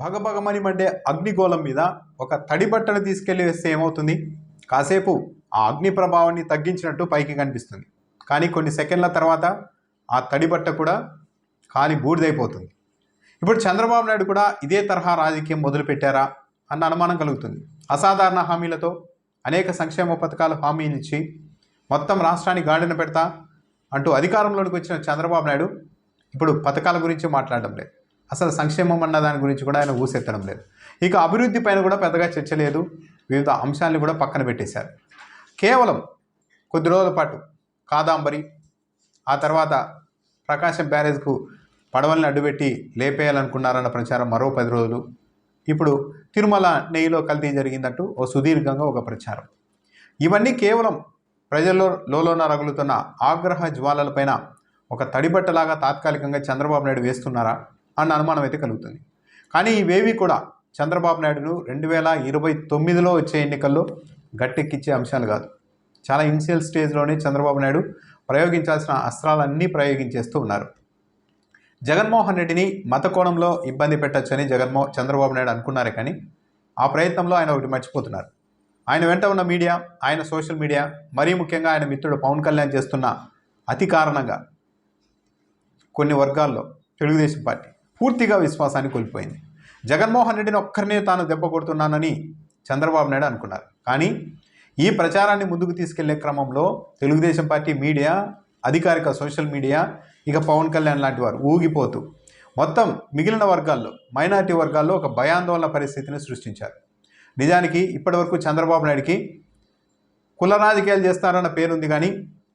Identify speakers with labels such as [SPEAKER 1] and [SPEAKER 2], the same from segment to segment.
[SPEAKER 1] భగభగమని Monday అగ్నిగోళం మీద ఒక తడి బట్టను తీసుకెళ్ళి వేస్తే ఏమవుతుంది? కాసేపు ఆ అగ్ని ప్రభావాన్ని తగ్గించినట్టు పైకి కనిపిస్తుంది. కానీ కొన్ని సెకండ్ల తర్వాత ఆ తడి బట్ట కూడా కాలి బూడిదైపోతుంది. ఇప్పుడు చంద్రబాబు నాయుడు కూడా ఇదే తరహా రాజకీయం మొదలుపెట్టారా అన్న అనుమానం కలుగుతుంది. అసాధారణ హామీలతో అనేక సంక్షేమ పథకాలు హామీలు ఇచ్చి మొత్తం రాష్ట్రాన్ని గాడిన పెడతా అంటూ అధికారంలోనికి వచ్చిన చంద్రబాబు నాయుడు ఇప్పుడు పథకాల గురించి మాట్లాడడం లేదు. అసలు సంక్షేమం అన్న దాని గురించి కూడా ఆయన ఊసెత్తడం లేదు. ఇక అభివృద్ధి పైన కూడా పెద్దగా చర్చ లేదు. వివిధ అంశాలను కూడా పక్కన పెట్టేశారు. కేవలం కొద్ది రోజుల పాటు కాదాంబరి ఆ తర్వాత ప్రకాశం బ్యారేజ్కు పడవల్ని అడ్డుపెట్టి లేపేయాలనుకున్నారన్న ప్రచారం మరో పది రోజులు. ఇప్పుడు తిరుమల నెయ్యిలో కల్తీ జరిగిందంటూ ఓ సుదీర్ఘంగా ఒక ప్రచారం. ఇవన్నీ కేవలం ప్రజల్లో లోలోన రగులుతున్న ఆగ్రహ జ్వాలలపైన ఒక తడిబట్టలాగా తాత్కాలికంగా చంద్రబాబు నాయుడు వేస్తున్నారా? అన్న అనుమానం అయితే కలుగుతుంది. కానీ ఇవేవి కూడా చంద్రబాబు నాయుడును రెండు వేల ఇరవై తొమ్మిదిలో వచ్చే ఎన్నికల్లో గట్టెక్కిచ్చే అంశాలు కాదు. చాలా ఇనిషియల్ స్టేజ్లోనే చంద్రబాబు నాయుడు ప్రయోగించాల్సిన అస్త్రాలన్నీ ప్రయోగించేస్తూ ఉన్నారు. జగన్మోహన్ రెడ్డిని మత కోణంలో ఇబ్బంది పెట్టచ్చని జగన్మో చంద్రబాబు నాయుడు అనుకున్నారే కానీ ఆ ప్రయత్నంలో ఆయన ఒకటి మర్చిపోతున్నారు. ఆయన వెంట ఉన్న మీడియా ఆయన సోషల్ మీడియా మరీ ముఖ్యంగా ఆయన మిత్రుడు పవన్ కళ్యాణ్ చేస్తున్న అతి కారణంగా కొన్ని వర్గాల్లో తెలుగుదేశం పార్టీ పూర్తిగా విశ్వాసాన్ని కోల్పోయింది. జగన్మోహన్ రెడ్డిని ఒక్కరినే తాను దెబ్బ కొడుతున్నానని చంద్రబాబు నాయుడు అనుకున్నారు. కానీ ఈ ప్రచారాన్ని ముందుకు తీసుకెళ్ళే క్రమంలో తెలుగుదేశం పార్టీ మీడియా అధికారిక సోషల్ మీడియా ఇక పవన్ కళ్యాణ్ లాంటి వారు ఊగిపోతూ మొత్తం మిగిలిన వర్గాల్లో మైనారిటీ వర్గాల్లో ఒక భయాందోళన పరిస్థితిని సృష్టించారు. నిజానికి ఇప్పటివరకు చంద్రబాబు నాయుడికి కుల రాజకీయాలు చేస్తారన్న పేరుంది కానీ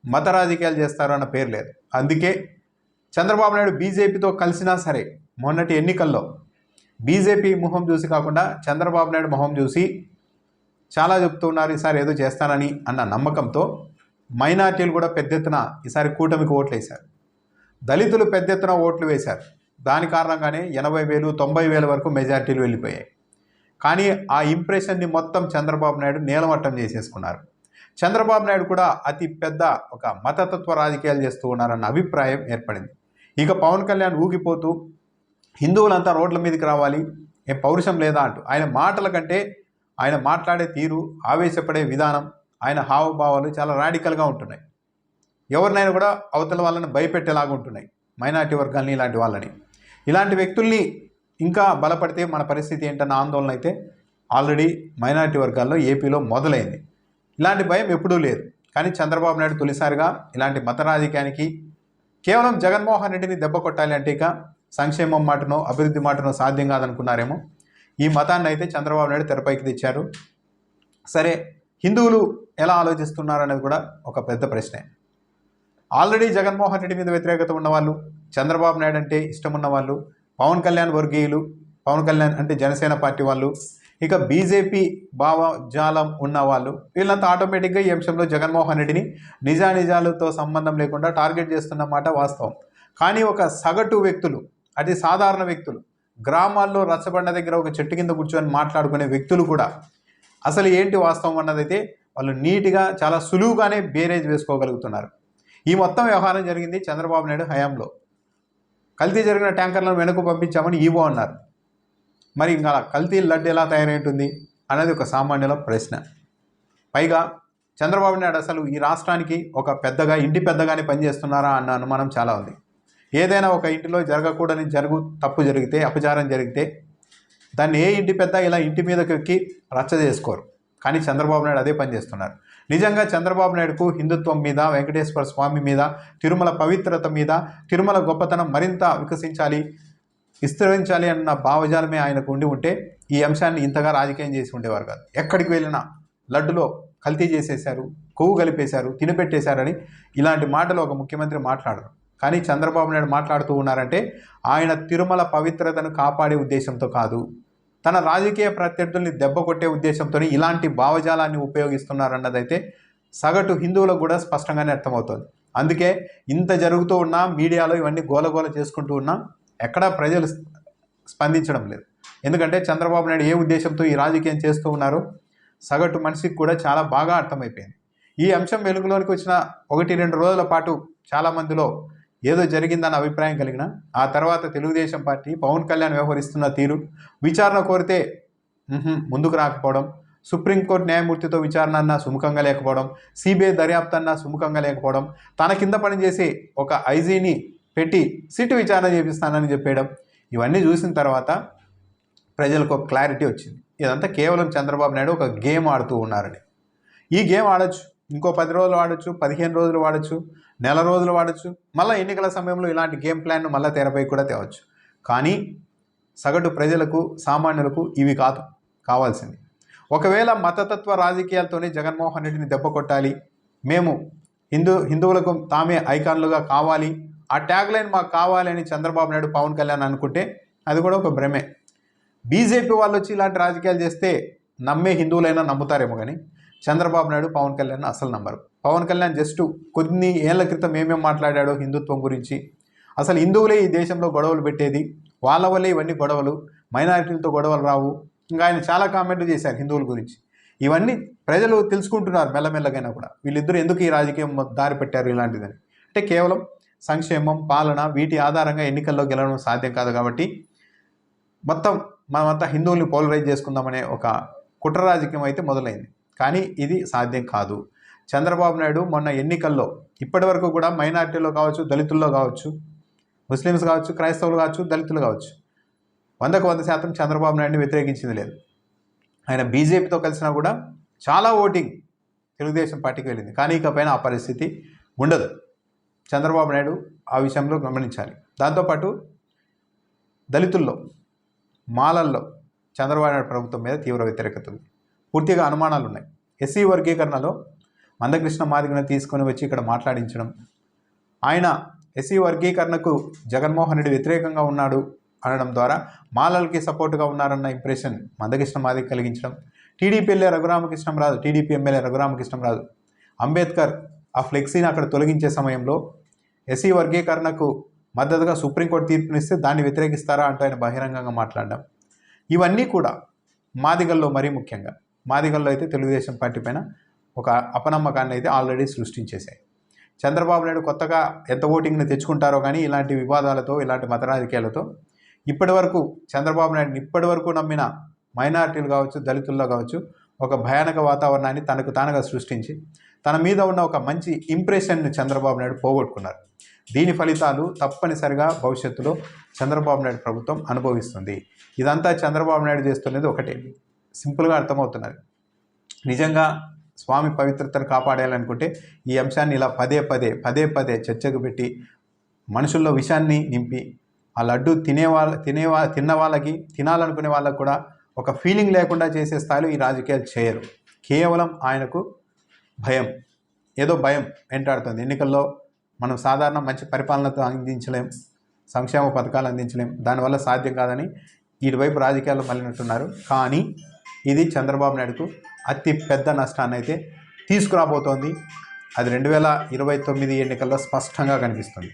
[SPEAKER 1] మత రాజకీయాలు చేస్తారన్న పేరు లేదు. అందుకే చంద్రబాబు నాయుడు బీజేపీతో కలిసినా సరే మొన్నటి ఎన్నికల్లో బీజేపీ మొహం చూసి కాకుండా చంద్రబాబు నాయుడు మొహం చూసి చాలా చెప్తున్నారు ఈసారి ఏదో చేస్తానని అన్న నమ్మకంతో మైనార్టీలు కూడా పెద్ద ఎత్తున ఈసారి కూటమికి ఓట్లు వేశారు దళితులు పెద్ద ఎత్తున ఓట్లు వేశారు. దాని కారణంగానే ఎనభై వేలు తొంభై వేల వరకు మెజార్టీలు వెళ్ళిపోయాయి. కానీ ఆ ఇంప్రెషన్ని మొత్తం చంద్రబాబు నాయుడు నేలమట్టం చేసేసుకున్నారు. చంద్రబాబు నాయుడు కూడా అతి పెద్ద ఒక మతతత్వ రాజకీయాలు చేస్తూ ఉన్నారన్న అభిప్రాయం ఏర్పడింది. ఇక పవన్ కళ్యాణ్ ఊగిపోతూ హిందువులంతా రోడ్ల మీదకి రావాలి. ఏ పౌరుషం లేదా అంటూ ఆయన మాటల కంటే ఆయన మాట్లాడే తీరు ఆవేశపడే విధానం ఆయన హావభావాలు చాలా రాడికల్గా ఉంటున్నాయి. ఎవరినైనా కూడా అవతల వాళ్ళని భయపెట్టేలాగా ఉంటున్నాయి. మైనార్టీ వర్గాల్ని ఇలాంటి వాళ్ళని. ఇలాంటి వ్యక్తుల్ని ఇంకా బలపడితే మన పరిస్థితి ఏంటన్న ఆందోళన అయితే ఆల్రెడీ మైనార్టీ వర్గాల్లో ఏపీలో మొదలైంది. ఇలాంటి భయం ఎప్పుడూ లేదు. కానీ చంద్రబాబు నాయుడు తొలిసారిగా ఇలాంటి మత రాజకీయానికి కేవలం జగన్మోహన్ రెడ్డిని దెబ్బ కొట్టాలి అంటే ఇక సంక్షేమం మాటనో అభివృద్ధి మాటనో సాధ్యం కాదనుకున్నారేమో? ఈ మతాన్ని అయితే చంద్రబాబు నాయుడు తెరపైకి తెచ్చారు. సరే హిందువులు ఎలా ఆలోచిస్తున్నారు అనేది కూడా ఒక పెద్ద ప్రశ్నే. ఆల్రెడీ జగన్మోహన్ రెడ్డి మీద వ్యతిరేకత ఉన్నవాళ్ళు చంద్రబాబు నాయుడు అంటే ఇష్టం ఉన్నవాళ్ళు పవన్ కళ్యాణ్ వర్గీయులు పవన్ కళ్యాణ్ అంటే జనసేన పార్టీ వాళ్ళు ఇక బీజేపీ భావజాలం ఉన్నవాళ్ళు వీళ్ళంతా ఆటోమేటిక్గా ఈ అంశంలో జగన్మోహన్ రెడ్డిని నిజానిజాలతో సంబంధం లేకుండా టార్గెట్ చేస్తున్నమాట వాస్తవం. కానీ ఒక సగటు వ్యక్తులు అది సాధారణ వ్యక్తులు. గ్రామాల్లో రచ్చబండ దగ్గర ఒక చెట్టు కింద కూర్చొని మాట్లాడుకునే వ్యక్తులు కూడా. అసలు ఏంటి వాస్తవం అన్నదైతే వాళ్ళు నీట్గా చాలా సులువుగానే బేరేజ్ వేసుకోగలుగుతున్నారు. ఈ మొత్తం వ్యవహారం జరిగింది చంద్రబాబు నాయుడు హయాంలో. కల్తీ జరిగిన ట్యాంకర్లను వెనక్కు పంపించామని ఈవో అన్నారు. మరి ఇంకా కల్తీ లడ్డు ఎలా తయారైంటుంది అనేది ఒక సామాన్యుల ప్రశ్న. పైగా చంద్రబాబు నాయుడు అసలు ఈ రాష్ట్రానికి ఒక పెద్దగా ఇంటి పెద్దగానే పనిచేస్తున్నారా అన్న అనుమానం చాలా ఉంది. ఏదైనా ఒక ఇంటిలో జరగకూడని జరుగు తప్పు జరిగితే అపచారం జరిగితే దాన్ని ఏ ఇంటి పెద్ద ఇలా ఇంటి మీదకి ఎక్కి రచ్చ చేసుకోరు. కానీ చంద్రబాబు నాయుడు అదే పని చేస్తున్నారు. నిజంగా చంద్రబాబు నాయుడుకు హిందుత్వం మీద వెంకటేశ్వర స్వామి మీద తిరుమల పవిత్రత మీద తిరుమల గొప్పతనం మరింత వికసించాలి విస్తరించాలి అన్న భావజాలమే ఆయనకు ఉండి ఉంటే ఈ అంశాన్ని ఇంతగా రాజకీయం చేసి ఉండేవారు కాదు. ఎక్కడికి వెళ్ళినా లడ్డులో కల్తీ చేసేశారు కొవ్వు కలిపేశారు తినిపెట్టేశారని ఇలాంటి మాటలు ఒక ముఖ్యమంత్రి మాట్లాడరు. కానీ చంద్రబాబు నాయుడు మాట్లాడుతూ ఉన్నారంటే ఆయన తిరుమల పవిత్రతను కాపాడే ఉద్దేశంతో కాదు. తన రాజకీయ ప్రత్యర్థుల్ని దెబ్బ కొట్టే ఉద్దేశంతో ఇలాంటి భావజాలాన్ని ఉపయోగిస్తున్నారన్నదైతే సగటు హిందువులకు కూడా స్పష్టంగానే అర్థమవుతుంది. అందుకే ఇంత జరుగుతూ ఉన్నా మీడియాలో ఇవన్నీ గోలగోల చేసుకుంటూ ఉన్నా ఎక్కడా ప్రజలు స్పందించడం లేదు. ఎందుకంటే చంద్రబాబు నాయుడు ఏ ఉద్దేశంతో ఈ రాజకీయం చేస్తూ ఉన్నారో సగటు మనిషికి కూడా చాలా బాగా అర్థమైపోయింది. ఈ అంశం వెలుగులోనికి వచ్చిన ఒకటి రెండు రోజుల పాటు చాలామందిలో ఏదో జరిగిందన్న అభిప్రాయం కలిగిన ఆ తర్వాత తెలుగుదేశం పార్టీ పవన్ కళ్యాణ్ వ్యవహరిస్తున్న తీరు విచారణ కోరితే ముందుకు రాకపోవడం సుప్రీంకోర్టు న్యాయమూర్తితో విచారణ అన్న సుముఖంగా లేకపోవడం సిబిఐ దర్యాప్తు అన్న సుముఖంగా లేకపోవడం తన కింద పనిచేసి ఒక ఐజీని పెట్టి సిట్ విచారణ చేపిస్తానని చెప్పేయడం ఇవన్నీ చూసిన తర్వాత ప్రజలకు ఒక క్లారిటీ వచ్చింది. ఇదంతా కేవలం చంద్రబాబు నాయుడు ఒక గేమ్ ఆడుతూ ఉన్నారని ఈ గేమ్ ఆడొచ్చు. ఇంకో పది రోజులు వాడచ్చు పదిహేను రోజులు వాడచ్చు నెల రోజులు వాడచ్చు మళ్ళీ ఎన్నికల సమయంలో ఇలాంటి గేమ్ ప్లాన్ను మళ్ళీ తెరపై కూడా తేవచ్చు. కానీ సగటు ప్రజలకు సామాన్యులకు ఇవి కాదు కావాల్సింది. ఒకవేళ మతతత్వ రాజకీయాలతోనే జగన్మోహన్ రెడ్డిని దెబ్బ కొట్టాలి మేము హిందూ హిందువులకు తామే ఐకాన్లుగా కావాలి ఆ ట్యాగ్ లైన్ మాకు కావాలి అని చంద్రబాబు నాయుడు పవన్ కళ్యాణ్ అనుకుంటే అది కూడా ఒక భ్రమే. బీజేపీ వాళ్ళు వచ్చి ఇలాంటి రాజకీయాలు చేస్తే నమ్మే హిందువులైనా నమ్ముతారేమో కానీ చంద్రబాబు నాయుడు పవన్ కళ్యాణ్ అసలు నమ్మరు పవన్ కళ్యాణ్ జస్ట్ కొన్ని ఏళ్ళ క్రితం ఏమేమి మాట్లాడాడో హిందుత్వం గురించి. అసలు హిందువులే ఈ దేశంలో గొడవలు పెట్టేది. వాళ్ళ వల్లే ఇవన్నీ గొడవలు మైనారిటీలతో గొడవలు రావు. ఇంకా ఆయన చాలా కామెంట్లు చేశారు హిందువుల గురించి. ఇవన్నీ ప్రజలు తెలుసుకుంటున్నారు మెల్లమెల్లగైనా కూడా. వీళ్ళిద్దరూ ఎందుకు ఈ రాజకీయం దారి పెట్టారు ఇలాంటిదని. అంటే కేవలం సంక్షేమం పాలన వీటి ఆధారంగా ఎన్నికల్లో గెలవడం సాధ్యం కాదు కాబట్టి మొత్తం మనమంతా హిందువుల్ని పోలరైజ్ చేసుకుందామనే ఒక కుట్ర రాజకీయం అయితే మొదలైంది. కానీ ఇది సాధ్యం కాదు. చంద్రబాబు నాయుడు మొన్న ఎన్నికల్లో ఇప్పటి వరకు కూడా మైనార్టీలో కావచ్చు దళితుల్లో కావచ్చు ముస్లిమ్స్ కావచ్చు క్రైస్తవులు కావచ్చు దళితులు కావచ్చు. వందకు వంద శాతం చంద్రబాబు నాయుడిని వ్యతిరేకించింది లేదు. ఆయన బీజేపీతో కలిసినా కూడా చాలా ఓటింగ్ తెలుగుదేశం పార్టీకి వెళ్ళింది. కానీ ఇకపైన ఆ పరిస్థితి ఉండదు. చంద్రబాబు నాయుడు ఆ విషయంలో గమనించాలి. దాంతోపాటు దళితుల్లో మాలల్లో చంద్రబాబు నాయుడు ప్రభుత్వం మీద తీవ్ర వ్యతిరేకత ఉంది. పూర్తిగా అనుమానాలు ఉన్నాయి ఎస్సీ వర్గీకరణలో మందకృష్ణ మాదిగను తీసుకొని వచ్చి ఇక్కడ మాట్లాడించడం. ఆయన ఎస్సీ వర్గీకరణకు జగన్మోహన్ రెడ్డి వ్యతిరేకంగా ఉన్నాడు అనడం ద్వారా మాలలకి సపోర్టుగా ఉన్నారన్న ఇంప్రెషన్ మందకృష్ణ మాదిగ కలిగించడం. TDP MLA Raghurama Krishnam Raju TDP MLA Raghurama Krishnam Raju Ambedkar ఆ ఫ్లెక్సీని అక్కడ తొలగించే సమయంలో ఎస్సీ వర్గీకరణకు మద్దతుగా సుప్రీంకోర్టు తీర్పునిస్తే దాన్ని వ్యతిరేకిస్తారా అంటూ ఆయన బహిరంగంగా మాట్లాడడం. ఇవన్నీ కూడా మాదిగల్లో మరీ ముఖ్యంగా. మాదిగల్లో అయితే తెలుగుదేశం పార్టీ పైన ఒక అపనమ్మకాన్ని అయితే ఆల్రెడీ సృష్టించేశాయి. చంద్రబాబు నాయుడు కొత్తగా ఎంత ఓటింగ్ని తెచ్చుకుంటారో కానీ ఇలాంటి వివాదాలతో ఇలాంటి మత రాజకీయాలతో ఇప్పటి వరకు చంద్రబాబు నాయుడుని ఇప్పటి వరకు నమ్మిన మైనారిటీలు కావచ్చు దళితుల్లో కావచ్చు ఒక భయానక వాతావరణాన్ని తనకు తానుగా సృష్టించి తన మీద ఉన్న ఒక మంచి ఇంప్రెషన్ను చంద్రబాబు నాయుడు పోగొట్టుకున్నారు. దీని ఫలితాలు తప్పనిసరిగా భవిష్యత్తులో చంద్రబాబు నాయుడు ప్రభుత్వం అనుభవిస్తుంది. ఇదంతా చంద్రబాబు నాయుడు చేస్తున్నది ఒకటే. సింపుల్గా అర్థమవుతున్నది. నిజంగా స్వామి పవిత్రతను కాపాడాలనుకుంటే ఈ అంశాన్ని ఇలా పదే పదే పదే పదే చర్చకు పెట్టి మనుషుల్లో విషాన్ని నింపి ఆ లడ్డు తినే తినేవా తిన్న వాళ్ళకి తినాలనుకునే వాళ్ళకు కూడా ఒక ఫీలింగ్ లేకుండా చేసే స్థాయిలో ఈ రాజకీయాలు చేయరు. కేవలం ఆయనకు భయం. ఏదో భయం వెంటాడుతుంది. ఎన్నికల్లో మనం సాధారణ మంచి పరిపాలనతో అందించలేం సంక్షేమ పథకాలు అందించలేం. దానివల్ల సాధ్యం కాదని ఇటువైపు రాజకీయాల్లో మళ్ళినట్టున్నారు. కానీ ఇది చంద్రబాబు నాయుడుకు అతి పెద్ద నష్టాన్ని అయితే తీసుకురాబోతోంది. అది రెండు వేల ఇరవై తొమ్మిది ఎన్నికల్లో స్పష్టంగా కనిపిస్తుంది.